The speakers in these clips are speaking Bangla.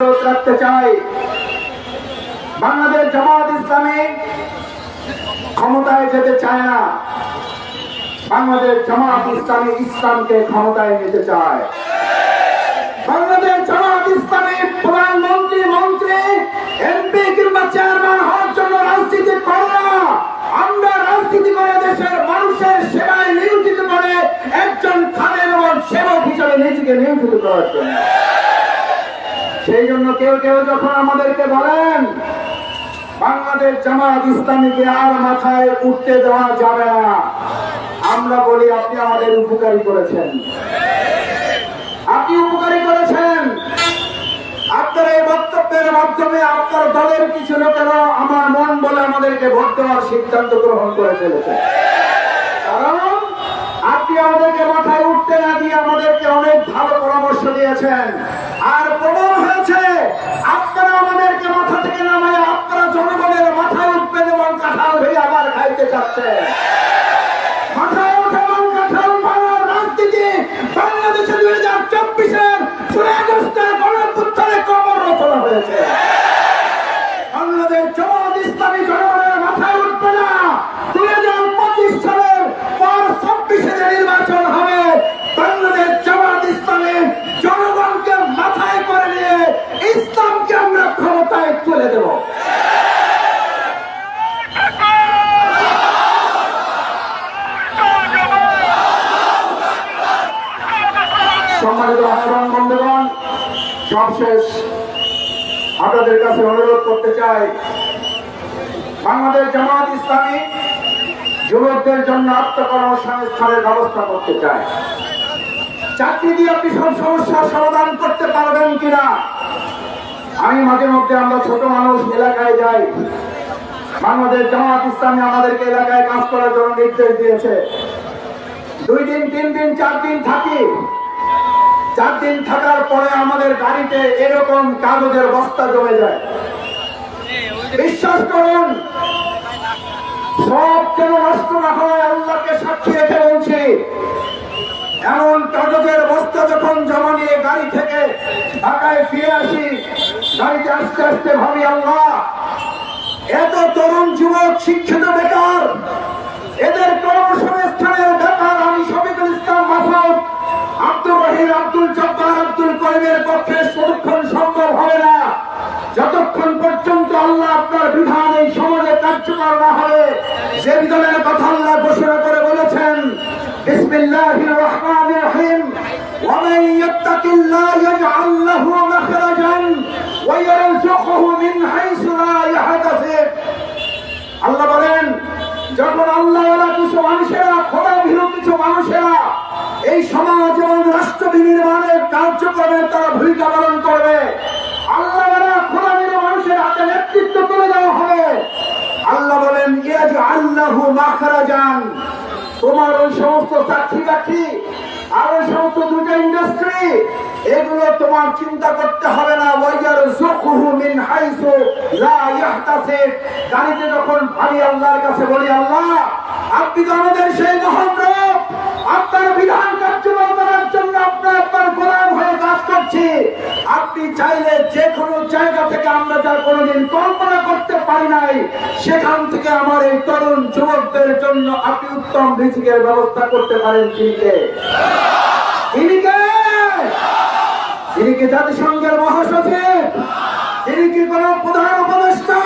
রাখতে চাই, বাংলাদেশ জামাত ইসলামী ক্ষমতায় যেতে চায় না। বাংলাদেশ জামাত ইসলামী ইসলামকে ক্ষমতায় নিতে চায়। বাংলাদেশ জামাত ইসলামী প্রধানমন্ত্রী মন্ত্রী এমপি কিংবা চেয়ারম্যান হওয়ার জন্য রাজনীতি করে না। আমরা রাজনীতি করে দেশের মানুষের সেবায় নিয়োজিত করে একজন খালের সেবক হিসেবে নিজেকে নিয়োজিত করার জন্য। সেই জন্য কেউ কেউ যখন আমাদেরকে বলেন, বাংলাদেশ জামাত ইসলামীকে আর মাথায় উঠতে দেওয়া যাবে না। আমরা বলি, আপনি আমাদের উপকারী করেছেন। আপনি উপকারী করেছেন। আপনার এই বক্তব্যের মাধ্যমে আপনার দলের কিছু লোকেরা আমার মন বলে আমাদেরকে ভোট দেওয়ার সিদ্ধান্ত গ্রহণ করে ফেলেছে। কারণ আপনি আমাদেরকে মাথায় উঠতে না দিয়ে আমাদেরকে অনেক ভালো পরামর্শ দিয়েছেন। আর প্রমাণ হয়েছে। আপনারা আমাদেরকে মাথা থেকে নামায়, আপনারা জনগণের মাথায় উঠবেন এবং কাঁঠাল ভেঙে আবার খাইতে চাচ্ছেন মাথায় ওঠা এবং কাঁঠাল ভাঙার রাজনীতি বাংলাদেশে দুই হাজার চব্বিশের গণপুত্তরে কবর রচনা হয়েছে। বাংলাদেশ জামাত ইসলামী জনগণের মাথায় উঠবে না দুই হাজার পঁচিশ সালের পর ছাব্বিশে যে নির্বাচন হবে বাংলাদেশ জামাত ইসলামী জনগণকে মাথায় করে নিয়ে ইসলামকে আমরা ক্ষমতায় তুলে দেব সম্মানিত ভাইরান বন্ধুগণ, সবশেষ আপনাদের কাছে অনুরোধ করতে চাই, বাংলাদেশ জামাত ইসলামী যুবকদের জন্য আত্মকর্মসংস্থানের ব্যবস্থা করতে চায়। চাকরি দিয়ে আপনি সব সমস্যার সমাধান করতে পারবেন কিনা? আমি মাঝে মধ্যে আমরা ছোট মানুষ এলাকায় যাই। বাংলাদেশ জামাত ইসলামী আমাদেরকে এলাকায় কাজ করার জন্য নির্দেশ দিয়েছে। দুই দিন, তিন দিন, চার দিন থাকি। চার দিন থাকার পরে আমাদের গাড়িতে এরকম কাগজের বস্তা জমে যায়। বিশ্বাস করুন, সব যেন নষ্ট না হয় আল্লাহকে সাক্ষী রেখে বলছি। এমন কাগজের বস্তা যখন জমা নিয়ে গাড়ি থেকে ঢাকায় ফিরে আসি, গাড়িতে আস্তে আস্তে ভাবি, আল্লাহ, এত তরুণ যুবক শিক্ষিত বেকার যে বিধানের কথা আল্লাহ ঘোষণা করে বলেছেন বিসমিল্লাহির রহমানির রহিম ومن يتق الله يجعل له مخرجا ويرزقه من حيث لا يحتسب আল্লাহ বলেন যখন আল্লাহ কিছু মানুষেরা খোদা ভীরু কিছু মানুষেরা এই সমাজ এবং রাষ্ট্র বিনির্মাণের কার্যক্রমে তারা ভূমিকা পালন করবে মাখরা যান। তোমার ওই সমস্ত চাকরি বাকরি আর ওই সমস্ত দুটো ইন্ডাস্ট্রি এগুলো তোমার চিন্তা করতে হবে না। ওয়াইয়ার যুকুহু মিন হাইসু লা গাড়িতে যখন আল্লাহর কাছে বলি, আল্লাহ, আপনি তো আমাদের সেই মহান রব। আপনার বিধান কার্যকর করার জন্য আপনার আপনার গোলাম হয়ে কাজ করছি। আপনি চাইলে যে আমরা যা কোনোদিন কল্পনা করতে পারি নাই, সেখান থেকে আমার এই তরুণ যুবকদের জন্য আপনি উত্তম রিজিকের ব্যবস্থা করতে পারেন তিনিকে জাতিসংঘের মহাসচিব? তিনি কি কোন প্রধান উপদেষ্টা?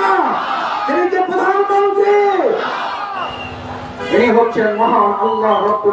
তিনি কি প্রধানমন্ত্রী? তিনি হচ্ছেন মহান আল্লাহ